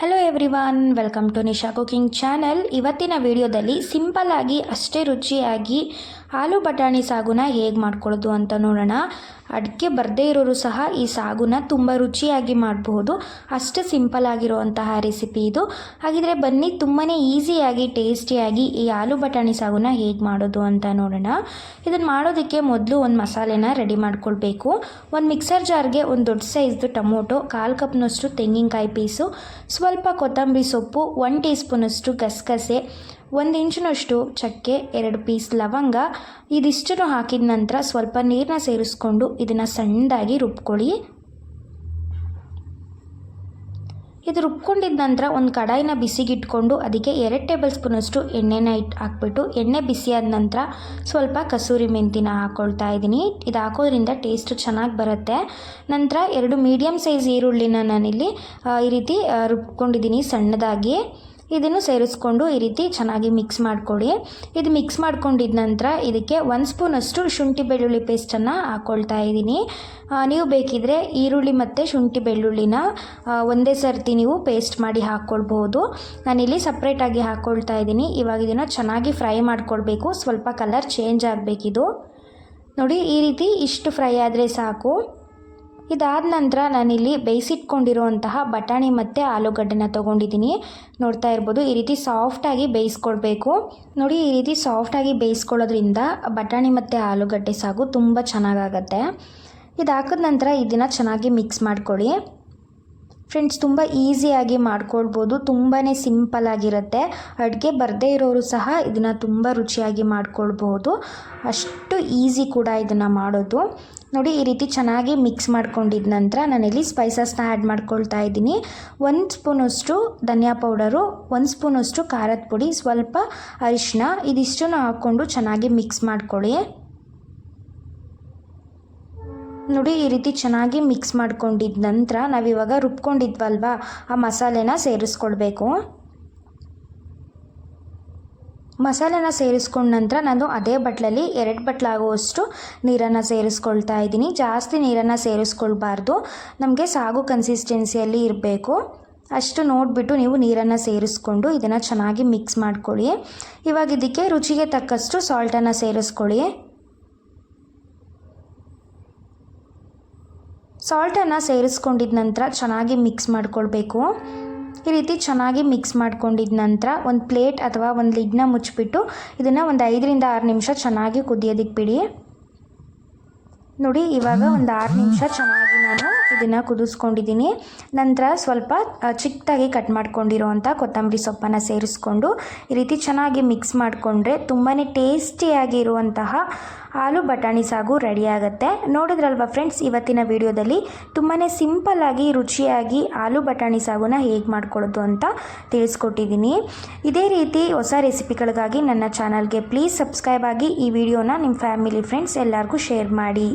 Hello everyone welcome to Nisha cooking channel ಇವತ್ತಿನ ವಿಡಿಯೋದಲ್ಲಿ simple ಆಗಿ, ಅಷ್ಟೇ ರುಚಿಯಾಗಿ ಆಲೂ ಬಟಾಣಿ ಸಾಗುನ ಹೇಗೆ ಮಾಡ್ಕೊಳ್ಳೋದು ಅಂತ ನೋಡೋಣ. ಅಡಿಕೆ ಬರದೇ ಇರೋರು ಸಹ ಈ ಸಾಗುನ ತುಂಬ ರುಚಿಯಾಗಿ ಮಾಡಬಹುದು. ಅಷ್ಟು ಸಿಂಪಲ್ ಆಗಿರುವಂತಹ ರೆಸಿಪಿ ಇದು. ಹಾಗಿದ್ರೆ ಬನ್ನಿ ತುಂಬಾ ಈಸಿಯಾಗಿ ಟೇಸ್ಟಿಯಾಗಿ ಈ ಆಲೂ ಬಟಾಣಿ ಸಾಗುನ ಹೇಗೆ ಮಾಡೋದು ಅಂತ ನೋಡೋಣ. ಇದನ್ನು ಮಾಡೋದಕ್ಕೆ ಮೊದಲು ಒಂದು ಮಸಾಲೆನ ರೆಡಿ ಮಾಡ್ಕೊಳ್ಬೇಕು. ಒಂದು ಮಿಕ್ಸರ್ ಜಾರ್ಗೆ ಒಂದು ದೊಡ್ಡ ಸೈಜ್ದು ಟೊಮೊಟೊ, ಕಾಲು ಕಪ್ನಷ್ಟು ತೆಂಗಿನಕಾಯಿ ಪೀಸು ಸ್ವಲ್ಪ ಕೊತ್ತಂಬರಿ ಸೊಪ್ಪು ಒನ್ ಟೀ ಸ್ಪೂನಷ್ಟು ಗಸಗಸೆ, ಒಂದು ಇಂಚಿನಷ್ಟು ಚಕ್ಕೆ, ಎರಡು ಪೀಸ್ ಲವಂಗ. ಇದಿಷ್ಟನ್ನು ಹಾಕಿದ ನಂತರ ಸ್ವಲ್ಪ ನೀರನ್ನ ಸೇರಿಸ್ಕೊಂಡು ಇದನ್ನು ಸಣ್ಣದಾಗಿ ರುಬ್ಕೊಳ್ಳಿ. ಇದು ರುಬ್ಕೊಂಡಿದ್ದ ನಂತರ ಒಂದು ಕಡಾಯಿನ ಬಿಸಿಗಿಟ್ಕೊಂಡು ಅದಕ್ಕೆ ಎರಡು ಟೇಬಲ್ ಸ್ಪೂನಷ್ಟು ಎಣ್ಣೆನ ಇಟ್ಟು ಹಾಕ್ಬಿಟ್ಟು ಎಣ್ಣೆ ಬಿಸಿಯಾದ ನಂತರ ಸ್ವಲ್ಪ ಕಸೂರಿ ಮೆಂತಿನ ಹಾಕ್ಕೊಳ್ತಾ ಇದ್ದೀನಿ. ಇದು ಹಾಕೋದ್ರಿಂದ ಟೇಸ್ಟ್ ಚೆನ್ನಾಗಿ ಬರುತ್ತೆ. ನಂತರ ಎರಡು ಮೀಡಿಯಮ್ ಸೈಜ್ ಈರುಳ್ಳಿನ ನಾನಿಲ್ಲಿ ಈ ರೀತಿ ರುಬ್ಕೊಂಡಿದ್ದೀನಿ ಸಣ್ಣದಾಗಿ. ಇದನ್ನು ಸೇರಿಸ್ಕೊಂಡು ಈ ರೀತಿ ಚೆನ್ನಾಗಿ ಮಿಕ್ಸ್ ಮಾಡಿಕೊಡಿ ಇದು ಮಿಕ್ಸ್ ಮಾಡ್ಕೊಂಡಿದ್ದ ನಂತರ ಇದಕ್ಕೆ ಒಂದು ಸ್ಪೂನಷ್ಟು ಶುಂಠಿ ಬೆಳ್ಳುಳ್ಳಿ ಪೇಸ್ಟನ್ನು ಹಾಕ್ಕೊಳ್ತಾ ಇದ್ದೀನಿ. ನೀವು ಬೇಕಿದ್ರೆ ಈರುಳ್ಳಿ ಮತ್ತು ಶುಂಠಿ ಬೆಳ್ಳುಳ್ಳಿನ ಒಂದೇ ಸರ್ತಿ ನೀವು ಪೇಸ್ಟ್ ಮಾಡಿ ಹಾಕ್ಕೊಳ್ಬೋದು ನಾನಿಲ್ಲಿ ಸಪ್ರೇಟಾಗಿ ಹಾಕ್ಕೊಳ್ತಾ ಇದ್ದೀನಿ. ಇವಾಗ ಇದನ್ನು ಚೆನ್ನಾಗಿ ಫ್ರೈ ಮಾಡ್ಕೊಳ್ಬೇಕು. ಸ್ವಲ್ಪ ಕಲರ್ ಚೇಂಜ್ ಆಗಬೇಕಿದು. ನೋಡಿ, ಈ ರೀತಿ ಇಷ್ಟು ಫ್ರೈ ಆದರೆ ಸಾಕು. ಇದಾದ ನಂತರ ನಾನಿಲ್ಲಿ ಬೇಯಿಸಿಟ್ಕೊಂಡಿರುವಂತಹ ಬಟಾಣಿ ಮತ್ತು ಆಲೂಗಡ್ಡೆನ ತೊಗೊಂಡಿದ್ದೀನಿ. ನೋಡ್ತಾ ಇರ್ಬೋದು, ಈ ರೀತಿ ಸಾಫ್ಟಾಗಿ ಬೇಯಿಸ್ಕೊಳ್ಬೇಕು ನೋಡಿ, ಈ ರೀತಿ ಸಾಫ್ಟಾಗಿ ಬೇಯಿಸ್ಕೊಳ್ಳೋದ್ರಿಂದ ಬಟಾಣಿ ಮತ್ತು ಆಲೂಗಡ್ಡೆ ಸಾಗು ತುಂಬ ಚೆನ್ನಾಗಾಗತ್ತೆ. ಇದು ನಂತರ ಇದನ್ನು ಚೆನ್ನಾಗಿ ಮಿಕ್ಸ್ ಮಾಡ್ಕೊಳ್ಳಿ. ಫ್ರೆಂಡ್ಸ್ ತುಂಬ ಈಸಿಯಾಗಿ ಮಾಡ್ಕೊಳ್ಬೋದು. ತುಂಬಾ ಸಿಂಪಲ್ ಆಗಿರುತ್ತೆ. ಅಡುಗೆ ಬರದೇ ಇರೋರು ಸಹ ಇದನ್ನು ತುಂಬ ರುಚಿಯಾಗಿ ಮಾಡ್ಕೊಳ್ಬೋದು. ಅಷ್ಟು ಈಸಿ ಕೂಡ ಇದನ್ನು ಮಾಡೋದು. ನೋಡಿ, ಈ ರೀತಿ ಚೆನ್ನಾಗಿ ಮಿಕ್ಸ್ ಮಾಡ್ಕೊಂಡಿದ್ದ ನಂತರ ನಾನಿಲ್ಲಿ ಸ್ಪೈಸಸ್ನ ಆ್ಯಡ್ ಮಾಡ್ಕೊಳ್ತಾ ಇದ್ದೀನಿ. ಒಂದು ಸ್ಪೂನಷ್ಟು ಧನಿಯಾ ಪೌಡರು, ಒಂದು ಸ್ಪೂನಷ್ಟು ಖಾರದ ಪುಡಿ, ಸ್ವಲ್ಪ ಅರಿಶಿನ ಇದಿಷ್ಟನ್ನು ಹಾಕ್ಕೊಂಡು ಚೆನ್ನಾಗಿ ಮಿಕ್ಸ್ ಮಾಡ್ಕೊಳ್ಳಿ. ನೋಡಿ, ಈ ರೀತಿ ಚೆನ್ನಾಗಿ ಮಿಕ್ಸ್ ಮಾಡ್ಕೊಂಡಿದ್ದ ನಂತರ ನಾವಿವಾಗ ರುಬ್ಕೊಂಡಿದ್ವಲ್ವಾ, ಆ ಮಸಾಲೆನ ಸೇರಿಸ್ಕೊಳ್ಬೇಕು. ಮಸಾಲೆನ ಸೇರಿಸ್ಕೊಂಡ ನಂತರ ನಾನು ಅದೇ ಬಟ್ಲಲ್ಲಿ ಎರಡು ಬಟ್ಲಾಗುವಷ್ಟು ನೀರನ್ನು ಸೇರಿಸ್ಕೊಳ್ತಾ ಇದ್ದೀನಿ. ಜಾಸ್ತಿ ನೀರನ್ನು ಸೇರಿಸ್ಕೊಳ್ಬಾರ್ದು. ನಮಗೆ ಸಾಗು ಕನ್ಸಿಸ್ಟೆನ್ಸಿಯಲ್ಲಿ ಇರಬೇಕು. ಅಷ್ಟು ನೋಡಿಬಿಟ್ಟು ನೀವು ನೀರನ್ನು ಸೇರಿಸ್ಕೊಂಡು ಇದನ್ನು ಚೆನ್ನಾಗಿ ಮಿಕ್ಸ್ ಮಾಡ್ಕೊಳ್ಳಿ. ಇವಾಗ ಇದಕ್ಕೆ ರುಚಿಗೆ ತಕ್ಕಷ್ಟು ಸಾಲ್ಟನ್ನು ಸೇರಿಸ್ಕೊಳ್ಳಿ. ಸಾಲ್ಟನ್ನು ಸೇರಿಸ್ಕೊಂಡಿದ ನಂತರ ಚೆನ್ನಾಗಿ ಮಿಕ್ಸ್ ಮಾಡ್ಕೊಳ್ಬೇಕು. ಈ ರೀತಿ ಚೆನ್ನಾಗಿ ಮಿಕ್ಸ್ ಮಾಡ್ಕೊಂಡಿದ ನಂತರ ಒಂದು ಪ್ಲೇಟ್ ಅಥವಾ ಒಂದು ಲಿಡ್ನ ಮುಚ್ಚಿಬಿಟ್ಟು ಇದನ್ನು ಒಂದು ಐದರಿಂದ ಆರು ನಿಮಿಷ ಚೆನ್ನಾಗಿ ಕುದಿಯೋದಕ್ಕೆ ಬಿಡಿ. ನೋಡಿ ಇವಾಗ ಒಂದು ಆರು ನಿಮಿಷ ಚೆನ್ನಾಗಿ ನಾನು ಇದನ್ನು ಕುದಿಸ್ಕೊಂಡಿದ್ದೀನಿ. ನಂತರ ಸ್ವಲ್ಪ ಚಿಕ್ಕದಾಗಿ ಕಟ್ ಮಾಡ್ಕೊಂಡಿರೋವಂಥ ಕೊತ್ತಂಬರಿ ಸೊಪ್ಪನ್ನು ಸೇರಿಸ್ಕೊಂಡು ಈ ರೀತಿ ಚೆನ್ನಾಗಿ ಮಿಕ್ಸ್ ಮಾಡಿಕೊಂಡ್ರೆ ತುಂಬಾ ಟೇಸ್ಟಿಯಾಗಿರುವಂತಹ ಆಲೂ ಬಟಾಣಿ ಸಾಗು ರೆಡಿ ಆಗುತ್ತೆ. ನೋಡಿದ್ರಲ್ವ ಫ್ರೆಂಡ್ಸ್ ಇವತ್ತಿನ ವಿಡಿಯೋದಲ್ಲಿ ತುಂಬಾ ಸಿಂಪಲ್ಲಾಗಿ ರುಚಿಯಾಗಿ ಆಲೂ ಬಟಾಣಿ ಸಾಗುನ ಹೇಗೆ ಮಾಡ್ಕೊಳ್ಳೋದು ಅಂತ ತಿಳಿಸ್ಕೊಟ್ಟಿದ್ದೀನಿ. ಇದೇ ರೀತಿ ಹೊಸ ರೆಸಿಪಿಗಳಿಗಾಗಿ ನನ್ನ ಚಾನಲ್ಗೆ ಪ್ಲೀಸ್ ಸಬ್ಸ್ಕ್ರೈಬ್ ಆಗಿ ಈ ವಿಡಿಯೋನ ನಿಮ್ಮ ಫ್ಯಾಮಿಲಿ ಫ್ರೆಂಡ್ಸ್ ಎಲ್ಲರಿಗೂ ಶೇರ್ ಮಾಡಿ.